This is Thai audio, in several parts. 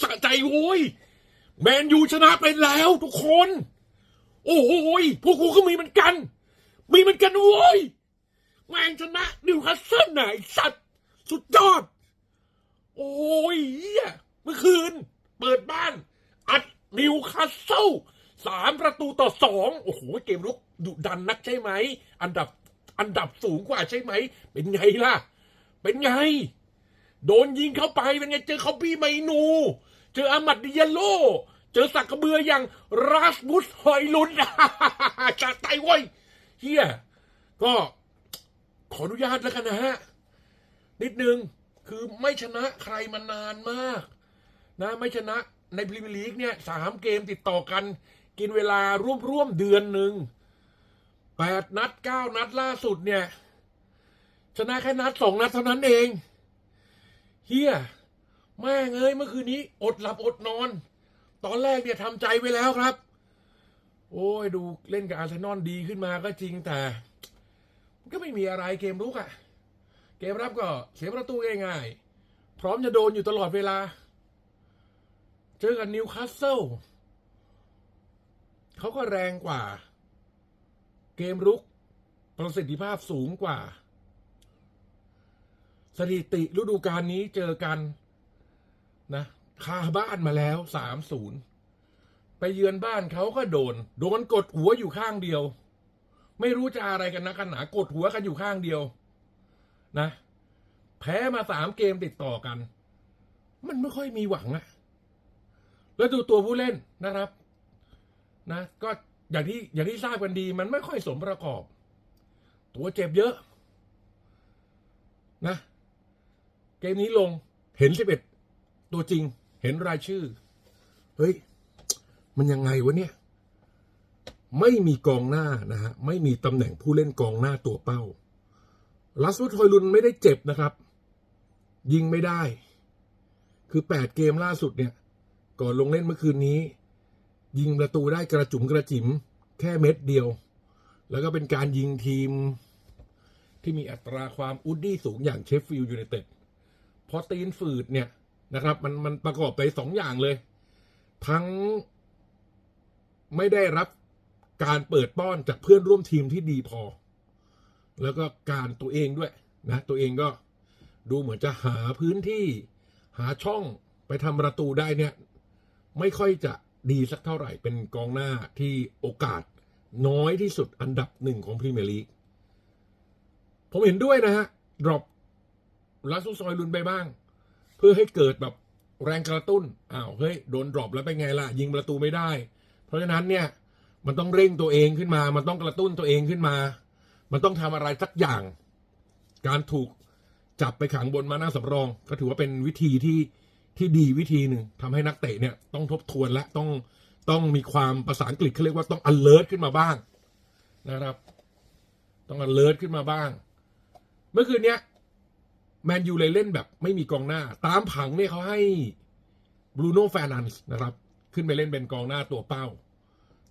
สะใจโว้ย แมนยูชนะไปแล้วทุกคน โอ้โหยพวกกูก็มีเหมือนกัน มีเหมือนกันโว้ย แมงชนะนิวคาสเซิลน่ะไอ้สัตว์ สุดยอด โอ้ยเหี้ยเมื่อคืน เปิดบ้าน อัดนิวคาสเซิลสามประตูต่อสองโอ้โห เกมรุกดุดันนักใช่ไหม อันดับอันดับสูงกว่าใช่ไหม เป็นไงล่ะ เป็นไง โดนยิงเข้าไปเป็นไงเจอเขาปี้ไมนู เจออามัดดิยาโล เจอสักกระเบืออย่างราสมุสฮอยลุนจากไตเว้ยเฮียก็ขออนุญาตแล้วกันนะฮะ นิดนึงคือไม่ชนะใครมานานมาก นะไม่ชนะในพรีเมียร์ลีกเนี่ยสามเกมติดต่อกัน กินเวลาร่วมร่วมๆเดือนหนึ่งแปดนัดเก้านัดล่าสุดเนี่ย ชนะแค่นัดสองนัดเท่านั้นเอง เฮียแม่งเอ้ยเมื่อคืนนี้ อดหลับอดนอน ตอนแรกเนี่ยทำใจไว้แล้วครับ โอ้ยดูเล่นกับอาร์เซนอลดีขึ้นมาก็จริงแต่ก็ไม่มีอะไรเกมรุกอะเกมรับก็เสียประตูง่ายๆพร้อมจะโดนอยู่ตลอดเวลา เจอกับนิวคาสเซิลเขาก็แรงกว่า เกมรุกประสิทธิภาพสูงกว่า สถิติฤดูกาลนี้เจอกันนะคาบ้านมาแล้วสามศูนย์ไปเยือนบ้านเขาก็โดน โดนกดหัวอยู่ข้างเดียว ไม่รู้จะอะไรกันนะกันหนากดหัวกันอยู่ข้างเดียว นะ แพ้มาสามเกมติดต่อกัน มันไม่ค่อยมีหวังอะแล้วดูตัวผู้เล่นนะครับ นะ ก็อย่างที่อย่างที่ทราบกันดี มันไม่ค่อยสมประกอบ ตัวเจ็บเยอะ นะ เกมนี้ลงเห็นสิบเอ็ดตัวจริง เห็นรายชื่อ เฮ้ย มันยังไงวะเนี่ย ไม่มีกองหน้านะฮะ ไม่มีตำแหน่งผู้เล่นกองหน้าตัวเป้าลัสวุฒทอยลุนไม่ได้เจ็บนะครับ ยิงไม่ได้ คือแปดเกมล่าสุดเนี่ย ก่อนลงเล่นเมื่อคืนนี้ ยิงประตูได้กระจุมกระจิ๋มแค่เม็ดเดียว แล้วก็เป็นการยิงทีมที่มีอัตราความอุดดี้สูงอย่างเชฟฟิลด์ยูไนเต็ด พอตีนฝืดเนี่ยนะครับ มันมันประกอบไปสองอย่างเลย ทั้งไม่ได้รับการเปิดป้อนจากเพื่อนร่วมทีมที่ดีพอ แล้วก็การตัวเองด้วยนะ ตัวเองก็ดูเหมือนจะหาพื้นที่หาช่องไปทำประตูได้เนี่ย ไม่ค่อยจะดีสักเท่าไหร่เป็นกองหน้าที่โอกาสน้อยที่สุดอันดับหนึ่งของพรีเมียร์ลีกผมเห็นด้วยนะฮะดรอป ลาซูซอยลุนไปบ้าง เพื่อให้เกิดแบบแรงกระตุ้นอ้าวเฮ้ยโดนดรอปแล้วไปนไงล่ะ ยิงประตูไม่ได้ เพราะฉะนั้นเนี่ยมันต้องเร่งตัวเองขึ้นมา มันต้องกระตุ้นตัวเองขึ้นมา มันต้องทำอะไรสักอย่าง การถูกจับไปขังบนมาหน้าสำรอง ก็ถือว่าเป็นวิธีที่ที่ดีวิธีหนึ่งทำให้นักเตะเนี่ยต้องทบทวนและต้องต้องมีความภาษาอังกฤษเขาเรียกว่าต้อง alert ขึ้นมาบ้างนะครับ ต้อง alert ขึ้นมาบ้าง เมื่อคืนเนี้ย แมนยูเลยเล่นแบบไม่มีกองหน้า ตามผังเนี่ยเขาให้บรูโน่แฟนันส์นะครับ ขึ้นไปเล่นเป็นกองหน้าตัวเป้า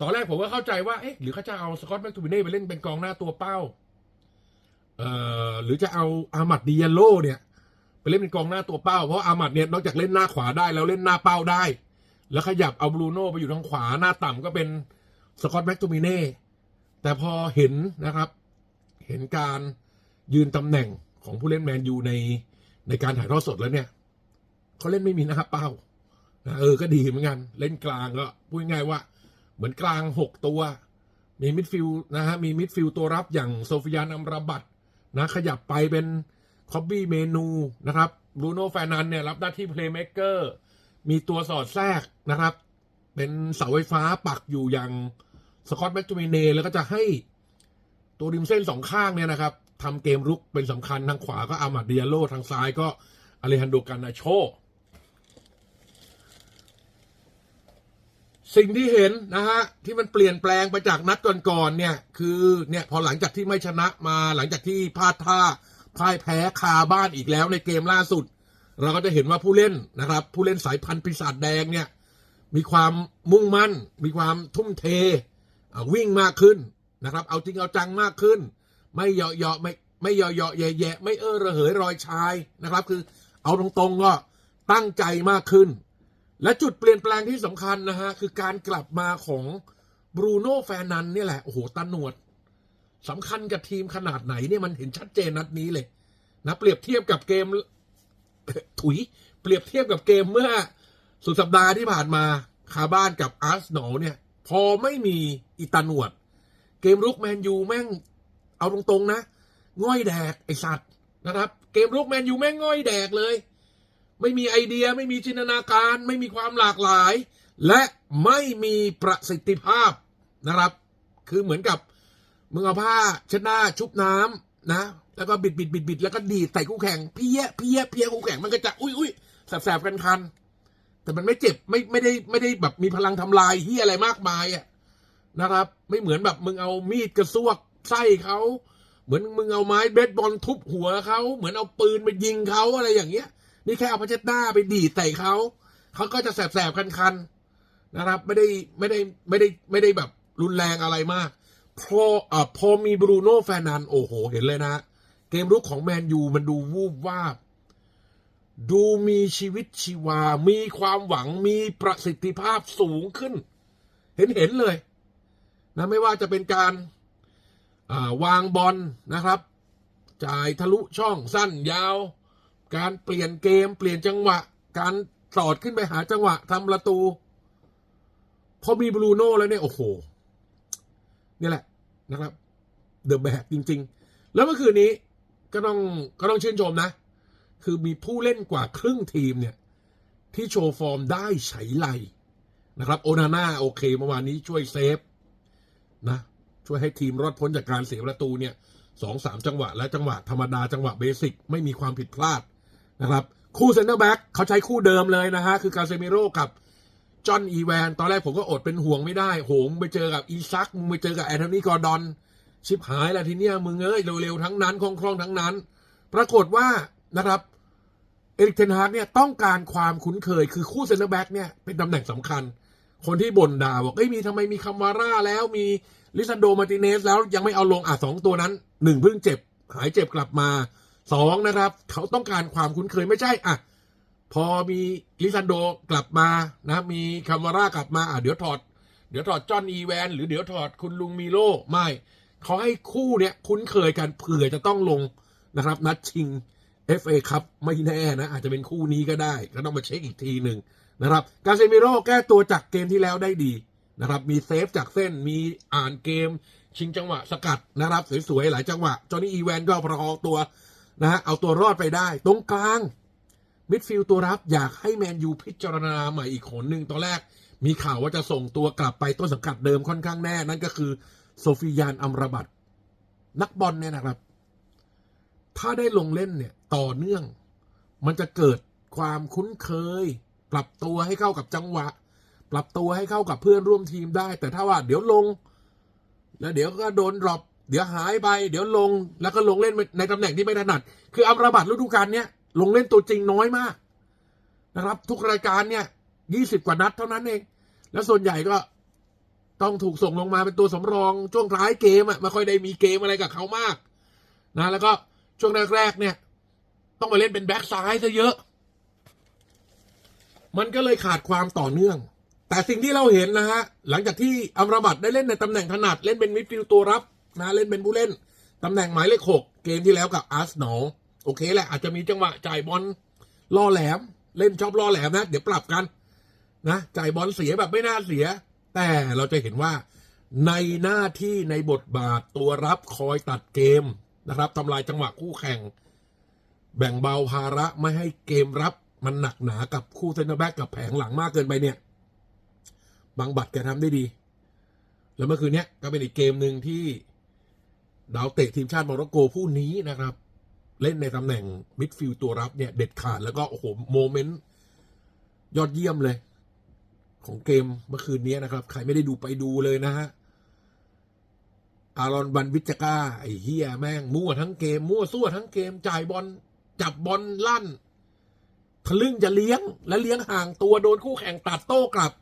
ตอนแรกผมก็เข้าใจว่าเอ๊ะหรือเขาจะเอาสกอตแมคทูมิเน่ไปเล่นเป็นกองหน้าตัวเป้าเอ่อหรือจะเอาอามัดดิยาโลเนี่ยไปเล่นเป็นกองหน้าตัวเป้าเพราะอามัดเนี่ยนอกจากเล่นหน้าขวาได้แล้วเล่นหน้าเป้าได้ แล้วขยับเอาบรูโน่ไปอยู่ทางขวาหน้าต่ำก็เป็นสกอตแมคทูมิเน่แต่พอเห็นนะครับ เห็นการยืนตำแหน่ง ของผู้เล่นแมนยูในในการถ่ายทอดสดแล้วเนี่ยเขาเล่นไม่มีหน้าเป้านะเออก็ดีเหมือนกัน เล่นกลางก็พูดง่ายว่า เหมือนกลางหกตัว มีมิดฟิลนะฮะมีมิดฟิลตัวรับอย่างโซฟิยานอัมราบัตนะขยับไปเป็นคอบบี้เมนูนะครับบรูโน่แฟนันเนี่ยรับหน้าที่เพลย์เม k เกอร์มีตัวสอดแทรกนะครับ เป็นเสาไฟฟ้าปักอยู่อย่างสกอตแมคจูเมเนแล้วก็จะให้ตัวริมเส้นสองข้างเนี่ยนะครับ ทำเกมรุกเป็นสำคัญทางขวาก็อามาดิยาโลทางซ้ายก็อเลฮันโดกานาโช สิ่งที่เห็นนะฮะ ที่มันเปลี่ยนแปลงไปจากนัดก่อนๆเนี่ย คือเนี่ยพอหลังจากที่ไม่ชนะมาหลังจากที่พลาดท่าพ่ายแพ้คาบ้านอีกแล้วในเกมล่าสุด เราก็จะเห็นว่าผู้เล่นนะครับ ผู้เล่นสายพันธุ์ปีศาจแดงเนี่ย มีความมุ่งมั่น มีความทุ่มเทวิ่งมากขึ้นนะครับ เอาจริงเอาจังมากขึ้น ไม่เหยาะเหยาะไม่ไม่เหยาะเหยาะแย่แย่ไม่เออระเหยรอยชายนะครับ คือเอาตรงๆก็ตั้งใจมากขึ้น และจุดเปลี่ยนแปลงที่สำคัญนะฮะคือการกลับมาของบรูโน่แฟนันนี่แหละโอ้โหตาหนวดสำคัญกับทีมขนาดไหนเนี่ยมันเห็นชัดเจนนัดนี้เลยนะเปรียบเทียบกับเกมถุยเปรียบเทียบกับเกมเมื่อสุดสัปดาห์ที่ผ่านมาคาบ้านกับอาร์เนอลเนี่ย พอไม่มีอิตาหนวด เกมรุกแมนยูแม่ง เอาตรงๆนะง่อยแดกไอสัตว์นะครับ เกมรุกแมนยูแม่งง่อยแดกเลย ไม่มีไอเดียไม่มีจินตนาการ ไม่มีความหลากหลาย และไม่มีประสิทธิภาพนะครับ คือเหมือนกับมึงเอาผ้าเช็ดหน้าชุบน้ำนะ แล้วก็บิดบิดบิดบิดแล้วก็ดีใส่คู่แข่งเพี้ยเพี้ยเพี้ยคู่แข่งมันก็จะอุ้ยอุ้ยแสบแสบกันคัน แต่มันไม่เจ็บไม่ไม่ได้ไม่ได้แบบมีพลังทำลายที่อะไรมากมายอะนะครับ ไม่เหมือนแบบมึงเอามีดกระซวก ไส้เขาเหมือนมึงเอาไม้เบสบอลทุบหัวเขาเหมือนเอาปืนไปยิงเขาอะไรอย่างเงี้ย นี่แค่เอาพัชหน้าไปดีดใส่เขาเขาก็จะแสบๆคันๆนะครับ ไม่ได้ไม่ได้ไม่ได้ไม่ได้แบบรุนแรงอะไรมาก พออ่าพอมีบรูโน่แฟนันโอ้โห เห็นเลยนะ เกมรุกของแมนยูมันดูวูบวาบดูมีชีวิตชีวา มีความหวังมีประสิทธิภาพสูงขึ้น เห็นเห็นเลย นะไม่ว่าจะเป็นการ วางบอลนะครับ จ่ายทะลุช่องสั้นยาว การเปลี่ยนเกมเปลี่ยนจังหวะ การสอดขึ้นไปหาจังหวะทำประตู พอมีบรูโน่แล้วเนี่ย โอ้โห นี่แหละนะครับ เดอะแบกจริง ๆ แล้วเมื่อคืนนี้ก็ต้องก็ต้องชื่นชมนะ คือมีผู้เล่นกว่าครึ่งทีมเนี่ย ที่โชว์ฟอร์มได้ไฉไลนะครับ โอนาน่าโอเคเมื่อวานนี้ช่วยเซฟนะ ช่วยให้ทีมรอดพ้นจากการเสียประตูเนี่ยสองสามจังหวะ และจังหวะธรรมดาจังหวะเบสิกไม่มีความผิดพลาดนะครับ คู่เซนเตอร์แบ็กเขาใช้คู่เดิมเลยนะฮะ คือกาเซมิโร่กับจอห์นอีแวน ตอนแรกผมก็อดเป็นห่วงไม่ได้ โหงไปเจอกับอีซักมึงไปเจอกับแอนโทนีกอร์ดอน ชิบหายแล้วทีเนี้ยมึงเอ้ยเร็วๆทั้งนั้นคล่องๆทั้งนั้น ปรากฏว่านะครับเอริกเทนฮากเนี่ยต้องการความคุ้นเคยคือคู่เซนเตอร์แบ็กเนี่ยเป็นตำแหน่งสำคัญ คนที่บ่นด่าบอกเอ้ยมีทำไมมีคำวาร่าแล้วมี ลิซันโดมาติเนสแล้วยังไม่เอาลงอะสองตัวนั้นหนึ่งเพิ่งเจ็บ หายเจ็บกลับมาสองนะครับ เขาต้องการความคุ้นเคยไม่ใช่อะพอมีลิซันโดกลับมานะมีคำวาร่ากลับมาอะเดี๋ยวถอด เดี๋ยวถอดจอห์นอีแวน หรือเดี๋ยวถอดคุณลุงมิโลไม่เขาให้คู่เนี้ยคุ้นเคยกันเผื่อจะต้องลงนะครับ นัดชิง FA ครับไม่แน่นะ อาจจะเป็นคู่นี้ก็ได้ ก็ต้องมาเช็คอีกทีหนึ่งนะครับ กาเซมิโร่แก้ตัวจากเกมที่แล้วได้ดี นะครับ มีเซฟจากเส้นมีอ่านเกม ชิงจังหวะสกัดนะครับ สวยๆ หลายจังหวะ จอห์นนี่อีแวนก็ประคองตัวนะฮะเอาตัวรอดไปได้ ตรงกลาง มิดฟิลด์ตัวรับอยากให้แมนยูพิจารณาใหม่อีกคนหนึ่งตอนแรก มีข่าวว่าจะส่งตัวกลับไปต้นสังกัดเดิมค่อนข้างแน่ นั่นก็คือโซฟิยานอัมรบัตนักบอลเนี่ยนะครับ ถ้าได้ลงเล่นเนี่ยต่อเนื่อง มันจะเกิดความคุ้นเคย ปรับตัวให้เข้ากับจังหวะ ปรับตัวให้เข้ากับเพื่อนร่วมทีมได้ แต่ถ้าว่าเดี๋ยวลง แล้วเดี๋ยวก็โดนดรอปเดี๋ยวหายไป เดี๋ยวลงแล้วก็ลงเล่นในตำแหน่งที่ไม่ถนัด คืออัมราบัตฤดูกาลเนี้ยลงเล่นตัวจริงน้อยมากนะครับ ทุกรายการเนี่ยยี่สิบกว่านัดเท่านั้นเอง แล้วส่วนใหญ่ก็ต้องถูกส่งลงมาเป็นตัวสำรองช่วงท้ายเกมอะไม่ค่อยได้มีเกมอะไรกับเขามากนะแล้วก็ช่วงแรกๆเนี่ย ต้องไปเล่นเป็นแบ็กซ้ายซะเยอะ มันก็เลยขาดความต่อเนื่อง แต่สิ่งที่เราเห็นนะฮะหลังจากที่อัมราบัตได้เล่นในตำแหน่งถนัดเล่นเป็นมิดฟิลด์ตัวรับนะเล่นเป็นผู้เล่นตำแหน่งหมายเลขหกเกมที่แล้วกับอาร์เซนอลโอเคแหละอาจจะมีจังหวะจ่ายบอลล่อแหลม เล่นชอบล่อแหลมนะ เดี๋ยวปรับกันนะจ่ายบอลเสียแบบไม่น่าเสีย แต่เราจะเห็นว่าในหน้าที่ในบทบาทตัวรับคอยตัดเกมนะครับทำลายจังหวะคู่แข่ง แบ่งเบาภาระไม่ให้เกมรับมันหนักหนากับคู่เซนเตอร์แบ็กกับแผงหลังมากเกินไปเนี่ย บางบัตรแกทำได้ดี แล้วเมื่อคืนนี้ก็เป็นอีกเกมหนึ่งที่ดาวเตะทีมชาติโมร็อกโกผู้นี้นะครับ เล่นในตำแหน่งมิดฟิลด์ตัวรับเนี่ย เด็ดขาดแล้วก็โอ้โหโมเมนต์ยอดเยี่ยมเลย ของเกมเมื่อคืนนี้นะครับ ใครไม่ได้ดูไปดูเลยนะฮะอารอนบันวิจก้า ไอ้เฮียแม่ง มั่วทั้งเกม มั่วซั่วทั้งเกม จ่ายบอลจับบอลลั่นทะลึ่งจะเลี้ยง และเลี้ยงห่างตัวโดนคู่แข่งตัดโต้กลับ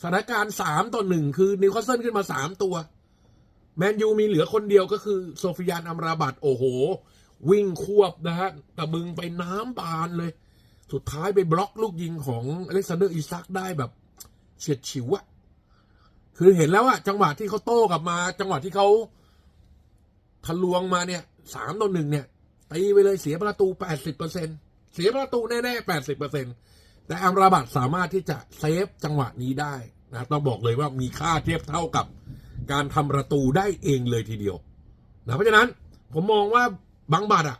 สถานการณ์สามต่อหนึ่งคือนิวคาสเซิลขึ้นมาสามตัว แมนยูมีเหลือคนเดียวก็คือโซฟิยานอัมราบัตโอ้โห วิ่งควบนะฮะตะบึงไปน้ำบานเลย สุดท้ายไปบล็อกลูกยิงของอเล็กซานเดอร์อิซักได้แบบเฉียดฉิวอะคือเห็นแล้วอะจังหวะที่เขาโต้กลับมา จังหวะที่เขาทะลวงมาเนี่ยสามต่อหนึ่งเนี่ยตีไปเลยเสียประตูแปดสิบเปอร์เซ็นเสียประตูแน่ๆแปดสิบเปอร์เซ็นต์ แต่อัมราบัตสามารถที่จะเซฟจังหวะนี้ได้นะต้องบอกเลยว่ามีค่าเทียบเท่ากับการทำประตูได้เองเลยทีเดียวนะเพราะฉะนั้นผมมองว่าบังบัตอะ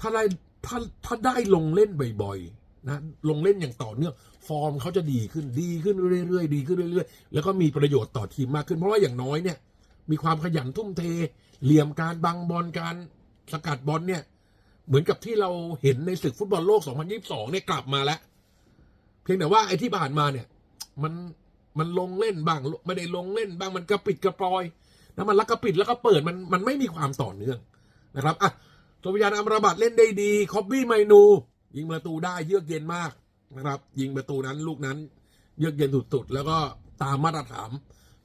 ถ้าได้ถ้าถ้าได้ลงเล่นบ่อยๆนะลงเล่นอย่างต่อเนื่องฟอร์มเขาจะดีขึ้นดีขึ้นเรื่อยๆดีขึ้นเรื่อยๆ แล้วก็มีประโยชน์ต่อทีมมากขึ้น เพราะว่าอย่างน้อยเนี่ย มีความขยันทุ่มเท เหลี่ยมการบังบอลการสกัดบอลเนี่ย เหมือนกับที่เราเห็นในศึกฟุตบอลโลก 2022 เนี่ยกลับมาแล้ว เพียงแต่ว่าไอ้ที่ผ่านมาเนี่ย มันมันลงเล่นบ้างไม่ได้ลงเล่นบ้างมันกระปิดกระปลอยแล้วมันลักกระปิดแล้วก็เปิดมันมันไม่มีความต่อเนื่องนะครับอะโซฟิยานอัมราบัตเล่นได้ดีคอบบี้ไมนู ยิงประตูได้เยือกเย็นมากนะครับ ยิงประตูนั้นลูกนั้น เยือกเย็นสุดๆแล้วก็ตามมาตรฐาน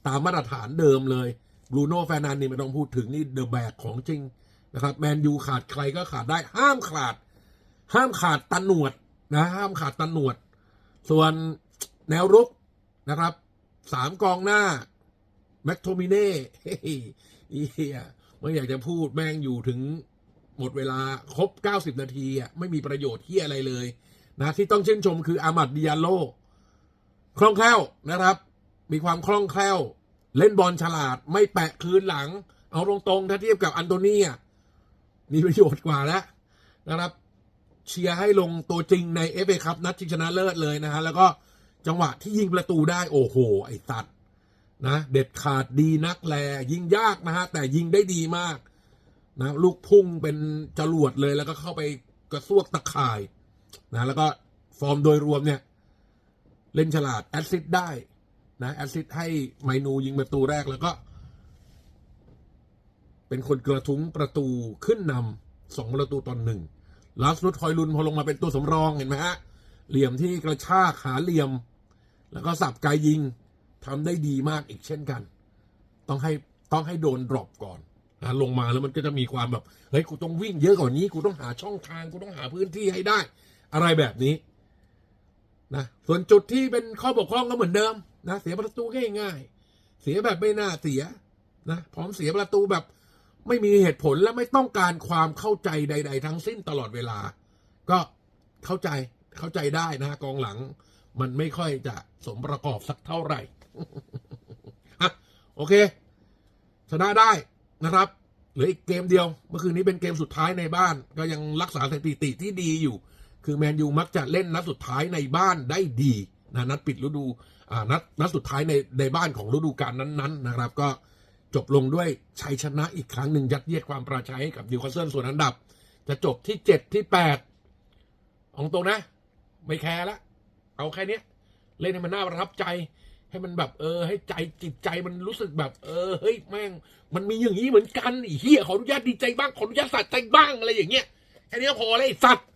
ตามมาตรฐานเดิมเลยบรูโน่แฟร์นันนี่ไม่ต้องพูดถึงนี่เดอะแบกของจริง นะครับแมนยูขาดใครก็ขาดได้ห้ามขาด ห้ามขาดตันหนวดนะห้ามขาดตันหนวด ส่วนแนวรุกนะครับสามกองหน้าแม็กโทมิเน่เฮ้ยเฮียไม่อยากจะพูดแม่งอยู่ถึงหมดเวลาครบ 90 นาทีอะไม่มีประโยชน์ที่อะไรเลยนะที่ต้องชื่นชมคืออามัดดิยาโลคล่องแคล่วนะครับ มีความคล่องแคล่ว เล่นบอลฉลาดไม่แปะคืนหลัง เอาตรงๆ ถ้าเทียบกับอันโตนีอะ มีประโยชน์กว่าแล้วนะครับ เชียร์ให้ลงตัวจริงในเอฟเอคัพนัดชิงชนะเลิศเลยนะฮะแล้วก็จังหวะที่ยิงประตูได้โอ้โห ไอ้ตัดนะเด็ดขาดดีนักแล ยิงยากนะฮะแต่ยิงได้ดีมากนะลูกพุ่งเป็นจรวดเลยแล้วก็เข้าไปกระซวกตะข่ายนะแล้วก็ฟอร์มโดยรวมเนี่ย เล่นฉลาดแอดซิดได้นะแอดซิดให้ไมนูยิงประตูแรกแล้วก็ เป็นคนกระทุ้งประตูขึ้นนำสองประตูตอนหนึ่งลาสรุดคอยลุนพอลงมาเป็นตัวสำรองเห็นไหมฮะ เหลี่ยมที่กระชากหาเหลี่ยม แล้วก็สับกายยิงทำได้ดีมากอีกเช่นกัน ต้องให้ต้องให้โดนดรอปก่อนนะลงมาแล้วมันก็จะมีความแบบเฮ้ยกูต้องวิ่งเยอะกว่านี้กูต้องหาช่องทางกูต้องหาพื้นที่ให้ได้ อะไรแบบนี้นะส่วนจุดที่เป็นข้อบกพร่องก็เหมือนเดิมนะเสียประตูง่ายๆเสียแบบไม่น่าเสียนะพร้อมเสียประตูแบบ ไม่มีเหตุผลและไม่ต้องการความเข้าใจใด ๆ ทั้งสิ้นตลอดเวลา ก็เข้าใจเข้าใจได้นะกองหลัง มันไม่ค่อยจะสมประกอบสักเท่าไหร่อะโอเค ชนะได้นะครับเหลืออีกเกมเดียว เมื่อคืนนี้เป็นเกมสุดท้ายในบ้าน ก็ยังรักษาสถิติที่ดีอยู่ คือแมนยูมักจะเล่นนัดสุดท้ายในบ้านได้ดีนะนัดปิดฤดูอ่านัดนัดสุดท้ายในในบ้านของฤดูกาลนั้นๆนะครับ ก็ จบลงด้วยชัยชนะอีกครั้งหนึ่งยัดเยียดความประชัยให้กับนิวคาสเซิลส่วนอันดับ จะจบที่เจ็ดที่แปดของตรงนะ ไม่แคร์ละ เอาแค่นี้เล่นให้มันน่าประทับใจ ให้มันแบบ เออ ให้ใจจิตใจมันรู้สึกแบบ เออเฮ้ยแม่ง มันมีอย่างนี้เหมือนกันไอ้เฮียขออนุญาตดีใจบ้างขออนุญาตสะใจบ้างอะไรอย่างเงี้ยแค่นี้พอเลยไอ้สัตว์